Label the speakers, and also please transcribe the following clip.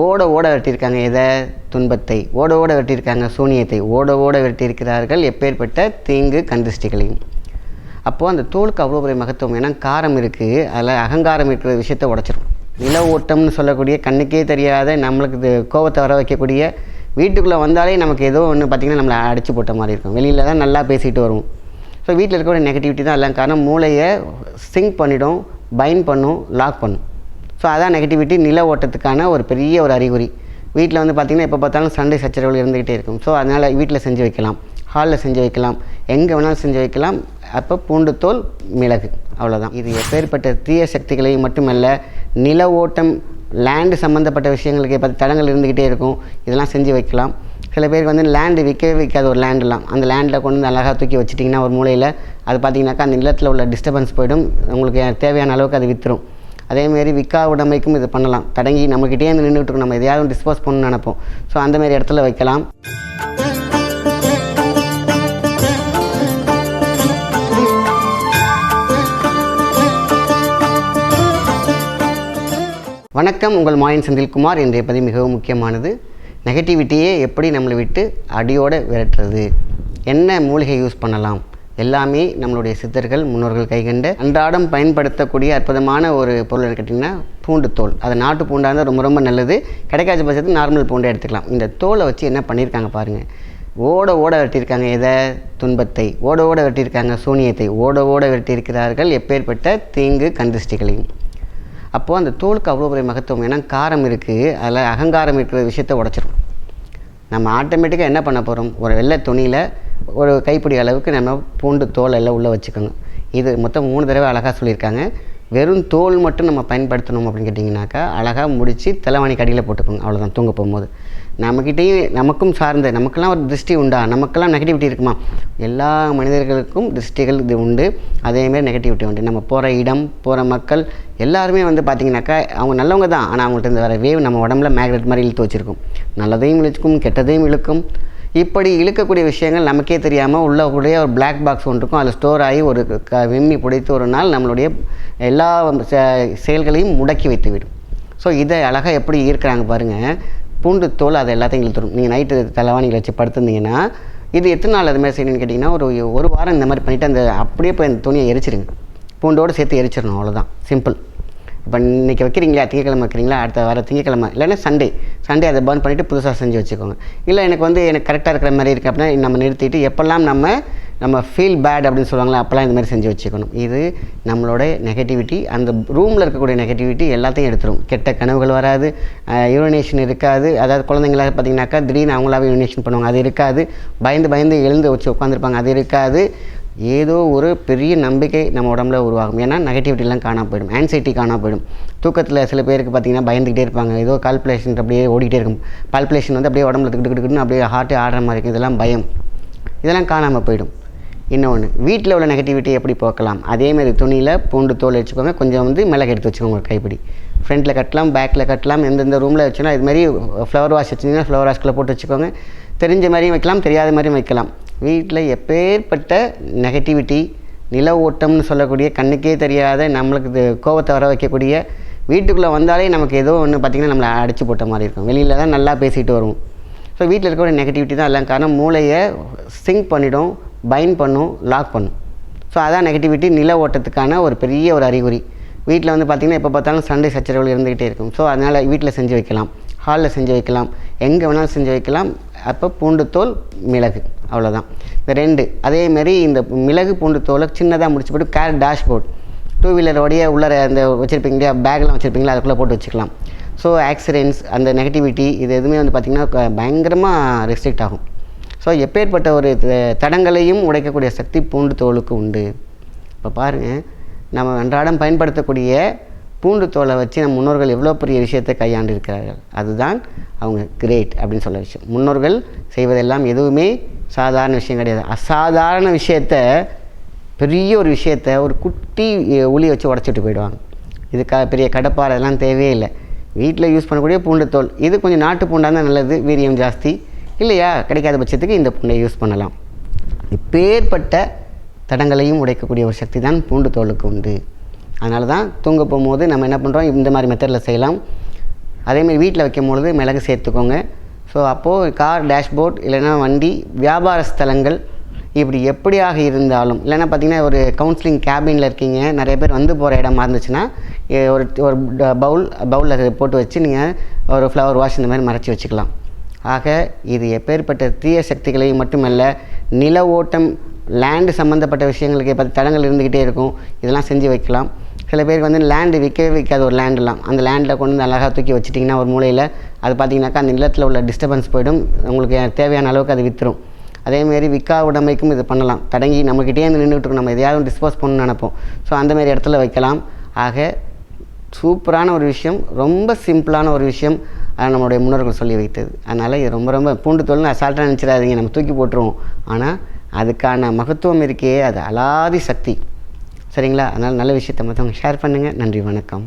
Speaker 1: ஓட ஓட வெட்டியிருக்காங்க எதை? துன்பத்தை. ஓட ஓட வெட்டியிருக்காங்க சூனியத்தை. ஓட ஓட வெட்டியிருக்கிறார்கள் எப்பேற்பட்ட தீங்கு கந்திஷ்டிகளையும் அப்போது அந்த தோலுக்கு அவ்வளோ பெரிய மகத்துவம் ஏன்னா காரம் இருக்குது அதில் அகங்காரம் இருக்கிற விஷயத்தை உடச்சிரும். நில ஓட்டம்னு சொல்லக்கூடிய கண்ணுக்கே தெரியாத நம்மளுக்கு இது கோபத்தை வர வைக்கக்கூடிய வீட்டுக்குள்ளே வந்தாலே நமக்கு ஏதோ ஒன்று பார்த்திங்கன்னா நம்மளை அடிச்சு போட்ட மாதிரி இருக்கும். வெளியில் தான் நல்லா பேசிட்டு வருவோம். ஸோ வீட்டில் இருக்கக்கூடிய நெகட்டிவிட்டி தான் எல்லாம் காரணம். மூளையை சிங்க் பண்ணிடும் பைன் பண்ணும் லாக் பண்ணும். ஸோ அதான் நெகட்டிவிட்டி நில ஓட்டத்துக்கான ஒரு பெரிய ஒரு அறிகுறி. வீட்டில் வந்து பார்த்திங்கன்னா எப்போ பார்த்தாலும் சண்டை சச்சரவுகள் இருந்துக்கிட்டே இருக்கும். ஸோ அதனால் வீட்டில் செஞ்சு வைக்கலாம். ஹாலில் செஞ்சு வைக்கலாம். எங்கே வேணாலும் செஞ்சு வைக்கலாம். அப்போ பூண்டு தோல் மிளகு. அவ்வளோதான் இது எப்பேற்பட்ட தீய சக்திகளையும் மட்டுமல்ல நில ஓட்டம் லேண்டு சம்மந்தப்பட்ட விஷயங்களுக்கு இப்போ தடங்கள் இருந்துக்கிட்டே இருக்கும். இதெல்லாம் செஞ்சு வைக்கலாம். சில பேருக்கு வந்து லேண்டு விற்கவே விற்காத ஒரு லேண்டெலாம் அந்த லேண்டில் கொண்டு வந்து அழகாக தூக்கி வச்சிட்டிங்கன்னா ஒரு மூலையில் அது பார்த்திங்கனாக்கா அந்த நிலத்தில் உள்ள டிஸ்டர்பன்ஸ் போயிடும். உங்களுக்கு தேவையான அளவுக்கு அது விற்றுரும் அதேமாரி விற்கா உடமைக்கும் இது பண்ணலாம். தடங்கி நம்மக்கிட்டே இருந்து நின்றுட்டு நம்ம எதையாவது டிஸ்போஸ் பண்ணணும்னு நினைப்போம். ஸோ அந்த மாதிரி இடத்துல வைக்கலாம். வணக்கம். உங்கள் மாயன் செந்தில்குமார். இன்றைய பதிவு மிகவும் முக்கியமானது. நெகட்டிவிட்டியே எப்படி நம்மளை விட்டு அடியோடு விரட்டுறது? என்ன மூலிகை யூஸ் பண்ணலாம்? எல்லாமே நம்மளுடைய சித்தர்கள் முன்னோர்கள் கைகண்ட அன்றாடம் பயன்படுத்தக்கூடிய அற்புதமான ஒரு பொருள் கேட்டிங்கன்னா பூண்டு தோல். அது நாட்டு பூண்டாக இருந்தால் ரொம்ப ரொம்ப நல்லது. கிடைக்காத பட்சத்துக்கு நார்மல் பூண்டை எடுத்துக்கலாம். இந்த தோலை வச்சு என்ன பண்ணியிருக்காங்க பாருங்கள் ஓட ஓட வெட்டியிருக்காங்க எதை? துன்பத்தை. ஓட ஓட வெட்டியிருக்காங்க சூனியத்தை. ஓட ஓட வெட்டியிருக்கிறார்கள் எப்பேற்பட்ட தீங்கு கந்திஷ்டிகளையும் அப்போது அந்த தோலுக்கு அவ்வளோ பெரிய மகத்துவம் ஏன்னா காரம் இருக்குது அதில் அகங்காரம் இருக்கிற விஷயத்தை உடச்சிரும் நம்ம ஆட்டோமேட்டிக்காக என்ன பண்ண போகிறோம் ஒரு வெள்ளை துணியில் ஒரு கைப்பிடி அளவுக்கு நம்ம பூண்டு தோல் எல்லாம் உள்ளே வச்சுக்கோங்க இது மொத்தம் மூணு தடவை அழகாக சொல்லியிருக்காங்க. வெறும் தோல் மட்டும் நம்ம பயன்படுத்தணும் அப்படின்னு கேட்டிங்கனாக்கா அழகாக முடித்து தலைவாணி கடியில் போட்டுக்கோங்க. அவ்வளோதான் தூங்க போகும்போது. நம்மக்கிட்டேயும் நமக்கும் சார்ந்த நமக்கெல்லாம் ஒரு திருஷ்டி உண்டா? நமக்கெல்லாம் நெகட்டிவிட்டி இருக்குமா? எல்லா மனிதர்களுக்கும் திருஷ்டிகள் இது உண்டு. அதேமாரி நெகட்டிவிட்டி உண்டு. நம்ம போகிற இடம் போகிற மக்கள் எல்லாருமே வந்து பார்த்திங்கனாக்கா அவங்க நல்லவங்க தான். ஆனால் அவங்கள்ட்ட இந்த வர வேவ் நம்ம உடம்புல மேக்னெட் மாதிரி இழுத்து வச்சுருக்கும். நல்லதையும் இழுக்கும் கெட்டதையும் இழுக்கும். இப்படி இழுக்கக்கூடிய விஷயங்கள் நமக்கே தெரியாமல் உள்ளக்கூடிய ஒரு பிளாக் பாக்ஸ் ஒன்று இருக்கும் அதில் ஸ்டோர் ஆகி ஒரு க விம்மி பிடித்து ஒரு நாள் நம்மளுடைய எல்லா செ- செயல்களையும் முடக்கி வைத்துவிடும். ஸோ இதை அழகாக எப்படி ஈர்க்கிறாங்க பாருங்கள் பூண்டு தோல் அதை எல்லாத்தையும் இழுத்துரும். நீங்கள் நைட்டு தலைவாணிகள் வச்சு படுத்திருந்தீங்கன்னா இது எத்தனை நாள் அது மாதிரி செய்யணும்னு கேட்டிங்கன்னா ஒரு ஒரு வாரம் இந்த மாதிரி பண்ணிவிட்டு அந்த அப்படியே போய் அந்த துணியை எரிச்சிருங்க. பூண்டோடு சேர்த்து எரிச்சிடணும் அவ்வளோதான் சிம்பிள் இப்போ இன்றைக்கி வைக்கிறீங்களா? திங்கக்கிழமை வைக்கிறீங்களா? அடுத்த வர திங்கக்கிழமை இல்லைன்னா சண்டே சண்டே அதை பர்ன் பண்ணிவிட்டு புதுசாக செஞ்சு வச்சுக்கோங்க. இல்லை எனக்கு வந்து எனக்கு கரெக்டாக இருக்கிற மாதிரி இருக்குது அப்படின்னா நம்ம நிறுத்திட்டு எப்போல்லாம் நம்ம நம்ம ஃபீல் பேட் அப்படின்னு சொல்லுவாங்களா அப்போல்லாம் இந்த மாதிரி செஞ்சு வச்சுக்கணும். இது நம்மளோட நெகட்டிவிட்டி அந்த ரூமில் இருக்கக்கூடிய நெகட்டிவிட்டி எல்லாத்தையும் எடுத்துரும். கெட்ட கனவுகள் வராது யூரினேஷன் இருக்காது. அதாவது குழந்தைங்களா பார்த்தீங்கன்னாக்கா திடீர்னு அவங்களாவே யூரினேஷன் பண்ணுவாங்க. அது இருக்காது. பயந்து பயந்து எழுந்து வச்சு உட்காந்துருப்பாங்க அது இருக்காது. ஏதோ ஒரு பெரிய நம்பிக்கை நம்ம உடம்புல உருவாகும். ஏன்னா நெகட்டிவிட்டிலாம் காணாம போயிடும். ஆன்சைட்டி காணாம போயிடும். தூக்கத்தில் சில பேருக்கு பார்த்தீங்கன்னா பயந்துக்கிட்டே இருப்பாங்க. ஏதோ கால்குலேஷன் அப்படியே ஓடிக்கிட்டே இருக்கும். பால்குலேஷன் வந்து அப்படியே உடம்புல திக்கு அப்படியே ஹார்ட்டு ஆடுற மாதிரி இருக்கும். இதெல்லாம் பயம். இதெல்லாம் காணாமல் போயிடும். இன்னொன்று வீட்டில் உள்ள நெகட்டிவிட்டி எப்படி போக்கலாம்? அதேமாதிரி துணியில் பூண்டு தோல் வச்சுக்கோங்க. கொஞ்சம் வந்து மிளகு எடுத்து வச்சுக்கோங்க கைப்பிடி. ஃப்ரண்ட்டில் கட்டலாம் பேக்கில் கட்டலாம் எந்தெந்த ரூமில் வச்சுனா இது மாதிரி ஃப்ளவர் வாஷ் வச்சுருந்தீங்கன்னா ஃப்ளவர் வாஷ்குள்ளே போட்டு வச்சுக்கோங்க. தெரிஞ்ச மாதிரியும் வைக்கலாம் தெரியாத மாதிரியும் வைக்கலாம். வீட்டில் எப்பேற்பட்ட நெகட்டிவிட்டி நில ஓட்டம்னு சொல்லக்கூடிய கண்ணுக்கே தெரியாத நம்மளுக்கு கோபத்தை வர வைக்கக்கூடிய வீட்டுக்குள்ளே வந்தாலே நமக்கு ஏதோ ஒன்று பார்த்திங்கன்னா நம்மளை அடிச்சு போட்ட மாதிரி இருக்கும். வெளியில் தான் நல்லா பேசிட்டு வருவோம். ஸோ வீட்டில் இருக்கக்கூடிய நெகட்டிவிட்டி தான் எல்லாம் காரணம். மூளையை சிங்க் பண்ணிடும் பைன் பண்ணும் லாக் பண்ணும். ஸோ அதான் நெகட்டிவிட்டி நில ஓட்டத்துக்கான ஒரு பெரிய ஒரு அறிகுறி. வீட்டில் வந்து பார்த்திங்கன்னா எப்போ பார்த்தாலும் சண்டை சச்சரவுகள் இருந்துக்கிட்டே இருக்கும். ஸோ அதனால் வீட்டில் செஞ்சு வைக்கலாம். ஹாலில் செஞ்சு வைக்கலாம். எங்கே வேணாலும் செஞ்சு வைக்கலாம். அப்போ பூண்டு தோல் மிளகு. அவ்வளோதான் இந்த ரெண்டு அதேமாரி இந்த மிளகு பூண்டு தோலை சின்னதாக முடிச்சு போட்டு கேர் டேஷ்போர்ட் டூ வீலரோடைய உள்ளே அந்த வச்சுருப்பீங்க இல்லையா பேக்லாம் வச்சுருப்பீங்களா அதுக்குள்ளே போட்டு வச்சுக்கலாம். ஸோ ஆக்சிடென்ட்ஸ் அந்த நெகட்டிவிட்டி இது எதுவுமே வந்து பார்த்திங்கன்னா பயங்கரமாக ரெஸ்ட்ரிக்ட் ஆகும். ஸோ எப்பேற்பட்ட ஒரு த- தடங்களையும் உடைக்கக்கூடிய சக்தி பூண்டு தோலுக்கு உண்டு. இப்போ பாருங்கள் நம்ம அன்றாடம் பயன்படுத்தக்கூடிய பூண்டு தோலை வச்சு நம்ம முன்னோர்கள் எவ்வளோ பெரிய விஷயத்தை கையாண்டு இருக்கிறார்கள் அதுதான் அவங்க கிரேட் அப்படின்னு சொல்ல விஷயம். முன்னோர்கள் செய்வதெல்லாம் எதுவுமே சாதாரண விஷயம் கிடையாது. அசாதாரண விஷயத்த பெரிய ஒரு விஷயத்த ஒரு குட்டி உளி வச்சு உடச்சிட்டு போயிடுவாங்க. இது க பெரிய கடப்பாறை அதெல்லாம் தேவையே இல்லை. வீட்டில் யூஸ் பண்ணக்கூடிய பூண்டுத்தோல். இது கொஞ்சம் நாட்டு பூண்டாக இருந்தால் நல்லது வீரியம் ஜாஸ்தி. இல்லையா? கிடைக்காத பட்சத்துக்கு இந்த பூண்டை யூஸ் பண்ணலாம். இப்பேற்பட்ட தடங்களையும் உடைக்கக்கூடிய ஒரு சக்தி தான் பூண்டு தோலுக்கு உண்டு. அதனால தான் தூங்க போகும்போது நம்ம என்ன பண்ணுறோம் இந்த மாதிரி மெத்தடில் செய்யலாம். அதேமாதிரி வீட்டில் வைக்கும் பொழுது மிளகு சேர்த்துக்கோங்க. ஸோ அப்போது கார் டேஷ்போர்ட் இல்லைன்னா வண்டி வியாபார ஸ்தலங்கள் இப்படி எப்படியாக இருந்தாலும் இல்லைன்னா பார்த்தீங்கன்னா ஒரு கவுன்சிலிங் கேபினில் இருக்கீங்க நிறைய பேர் வந்து போகிற இடமா இருந்துச்சுன்னா ஒரு ஒரு பவுல் பவுலில் போட்டு வச்சு நீங்கள் ஒரு ஃப்ளவர் வாஷ் இந்த மாதிரி மறைச்சி வச்சுக்கலாம். ஆக இது எப்பேற்பட்ட தீய சக்திகளை மட்டுமல்ல நில ஓட்டம் லேண்டு சம்மந்தப்பட்ட விஷயங்களுக்கு பற்றி தடங்கள் இருந்துக்கிட்டே இருக்கும். இதெல்லாம் செஞ்சு வைக்கலாம். சில பேருக்கு வந்து லேண்டு விற்கவே விற்காத ஒரு லேண்டெலாம் அந்த லேண்டில் கொண்டு வந்து அழகாக தூக்கி வச்சிட்டிங்கன்னா ஒரு மூலையில் அது பார்த்தீங்கன்னாக்கா அந்த நிலத்தில் உள்ள டிஸ்டர்பன்ஸ் போயிடும். உங்களுக்கு தேவையான அளவுக்கு அது விற்றுரும் அதேமாரி விக்கா உடைமைக்கும் இது பண்ணலாம். தடங்கி நம்மக்கிட்டே இருந்து நின்றுட்டு நம்ம எதையாவது டிஸ்போஸ் பண்ணணும்னு நினைப்போம். ஸோ அந்தமாரி இடத்துல வைக்கலாம். ஆக சூப்பரான ஒரு விஷயம். ரொம்ப சிம்பிளான ஒரு விஷயம். அது நம்மளுடைய முன்னோர்கள் சொல்லி வைத்தது. அதனால் இது ரொம்ப ரொம்ப பூண்டு தோல்னு அசால்ட்டாக நினச்சிடாதீங்க. நம்ம தூக்கி போட்டுருவோம். ஆனால் அதுக்கான மகத்துவம் இருக்கே. அது அலாதி சக்தி. சரிங்களா? அதனால் நல்ல விஷயத்தை மற்றவங்க ஷேர் பண்ணுங்கள் நன்றி வணக்கம்.